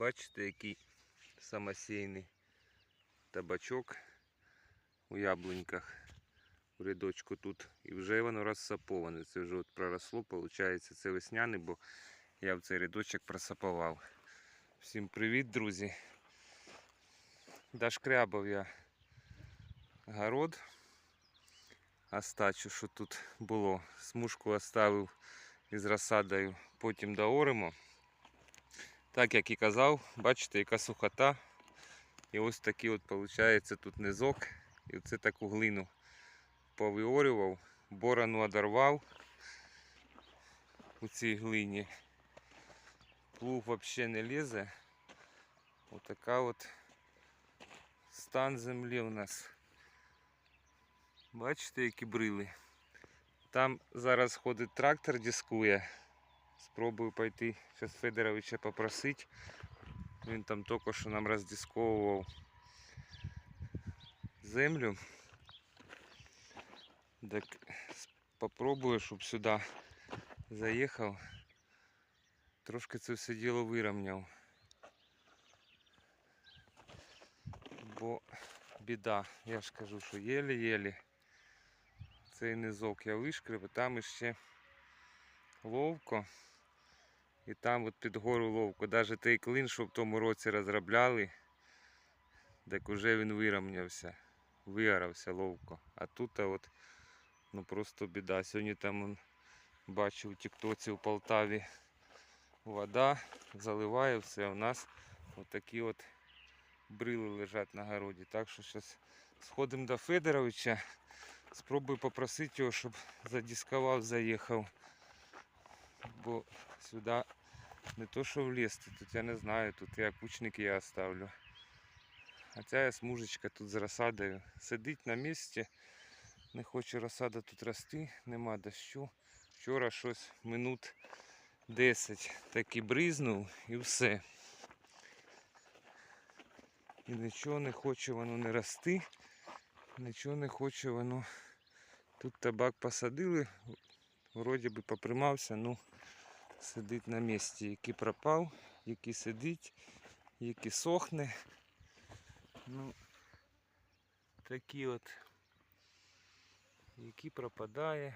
Бачите, який самосійний табачок у яблуньках у рядочку тут. І вже воно розсаповане. Це вже от проросло, виходить, це весняне, бо я в цей рядочок просапував. Всім привіт, друзі. Дошкрябав я город. Остачу, що тут було. Смужку оставив із розсадою, потім дооримо. Так як і казав, бачите, яка сухота. І ось такий от виходить тут низок. І це таку глину повиорював, борону одорвав у цій глині. Плуг взагалі не лізе. Отака от стан землі у нас. Бачите, які брили. Там зараз ходить трактор, дискує. Спробую пойти зараз Федоровича попросити. Він там тільки що нам роздисковував землю. Так попробую, щоб сюди заїхав. Трошки це все діло вирівняв. Бо біда, я ж кажу, що єлі-єлі цей низок я вишкрив, там іще ловко. І там от під гору ловко. Навіть той клин, що в тому році розробляли, так уже він вирівнявся, виорався ловко. А тут от, ну просто біда. Сьогодні там он, бачив у Тіктоці в Полтаві вода заливає все. У нас отакі от брили лежать на городі. Так що зараз сходимо до Федоровича. Спробую попросити його, щоб задискував, заїхав. Бо сюди не то що влізти, тут я не знаю, тут я кучники я оставлю. А ця смужечка тут з розсадою. Сидить на місці, не хоче розсада тут рости, нема дощу. Вчора щось минут 10 так і бризнув і все. І нічого не хоче воно не рости, нічого не хоче воно. Тут табак посадили, вроді би поприймався, ну сидить на місці, який пропав, який сидить, який сохне. Ну, такі от, який пропадає.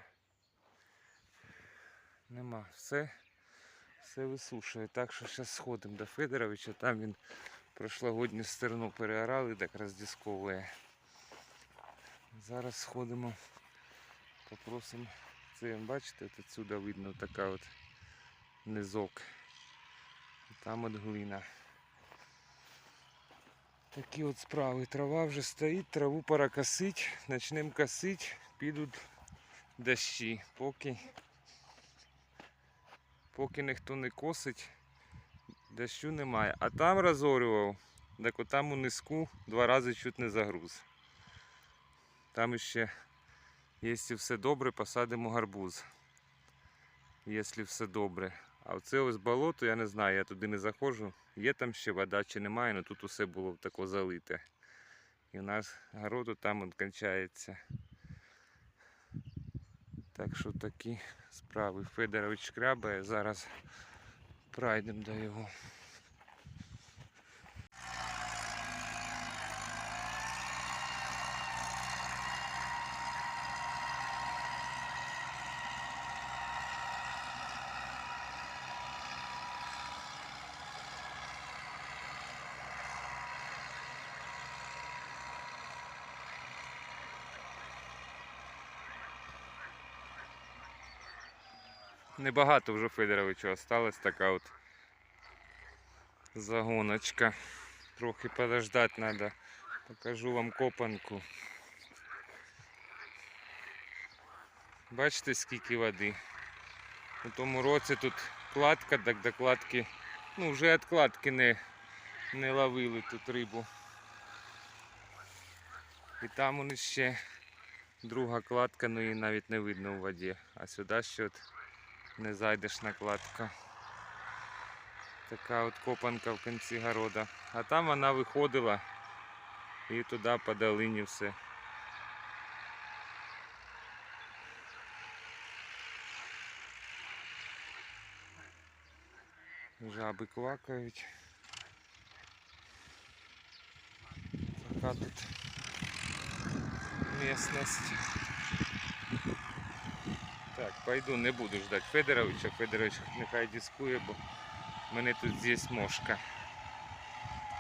Нема. Все, все висушує. Так що зараз сходимо до Федоровича, там він прошлогодню стерну переорали, так роздісковує. Зараз сходимо, попросимо. Це бачите, от отсюда видно така от низок. Там от глина. Такі от справи. Трава вже стоїть, траву пора косить, почнемо косить, підуть дощі. Поки, поки ніхто не косить, дощу немає. А там розорював, так от там у низку два рази чуть не загруз. Там ще, якщо все добре, посадимо гарбуз. Якщо все добре. А оце ось болото, я не знаю, я туди не заходжу. Є там ще вода чи немає, але тут усе було тако залите. І у нас городу там от кінчається. Так що такі справи. Федорович шкрябає, зараз пройдемо до його. Небагато вже Федоровичу осталось така от загоночка. Трохи подождати треба. Покажу вам копанку. Бачите скільки води. У тому році тут кладка, так до кладки, ну вже від кладки не, не ловили тут рибу. І там у них ще друга кладка, ну її навіть не видно у воді. А сюди ще от не зайдеш накладка. Така от копанка в кінці города. А там вона виходила і туди по долині все. Жаби квакають. Така тут местность. Пойду, не буду ждати Федоровича. Федорович нехай дискує, бо в мене тут здесь мошка.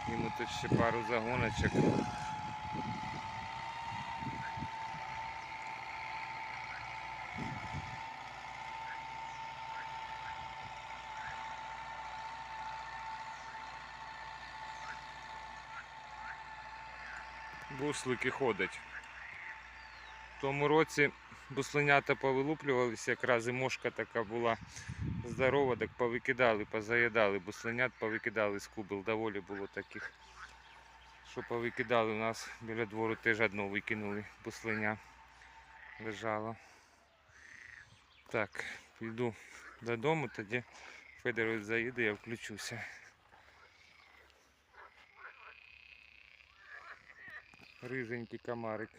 Йому тут ще пару загоночок. Буслики ходять. В тому році бусленята повилуплювалися, якраз і мошка така була здорова, так повикидали, позаїдали. Бусленят повикидали з кубел. Доволі було таких, що повикидали. У нас біля двору теж одно викинули бусленя. Лежало. Так, піду додому, тоді Федорович заїде, я включуся. Риженький комарик.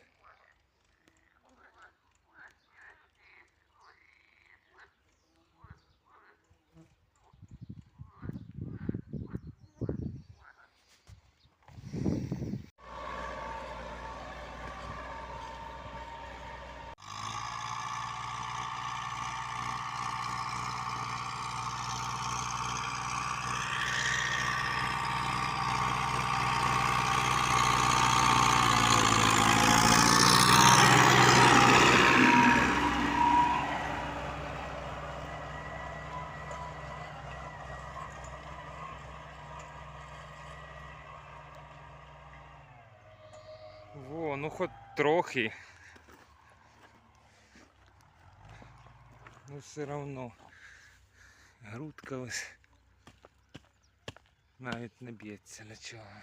Во, ну хоч трохи. Ну все равно. Грудка ось навіть не б'ється нічого.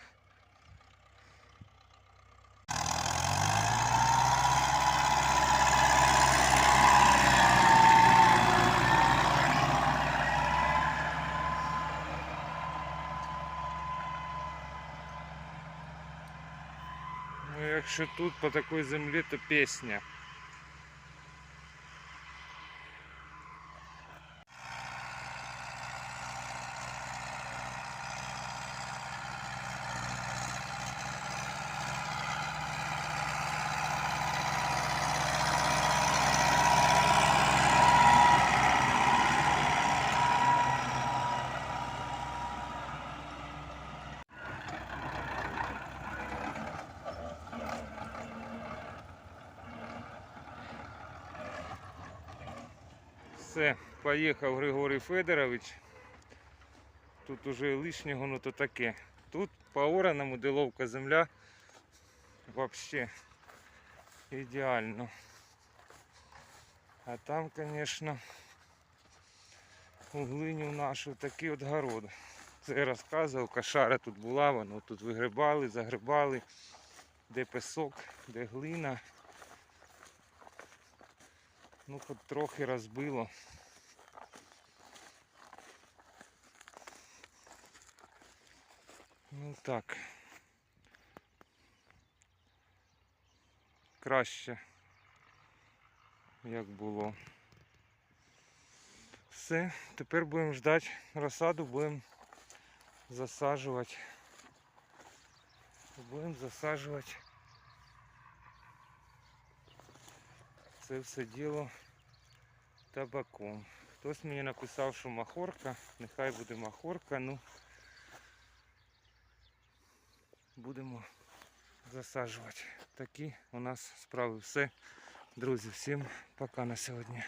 Якщо тут по такій землі, то пісня. Все, поїхав Григорій Федорович. Тут уже лишнього, ну то таке. Тут по ораному, де ловка земля, вообще ідеально. А там, звісно, у глиню нашу такий от город. Це я розказував, кошара тут була, воно тут вигрибали, загрибали, де песок, де глина. Ну, хоч трохи розбило. Ну так. Краще, як було. Все, тепер будемо ждати розсаду, будемо засаджувати. Будемо засаджувати це все діло табаком. Хтось мені написав, що махорка, нехай буде махорка, ну будемо засаджувати. Такі у нас справи. Все. Друзі, всім пока на сьогодні.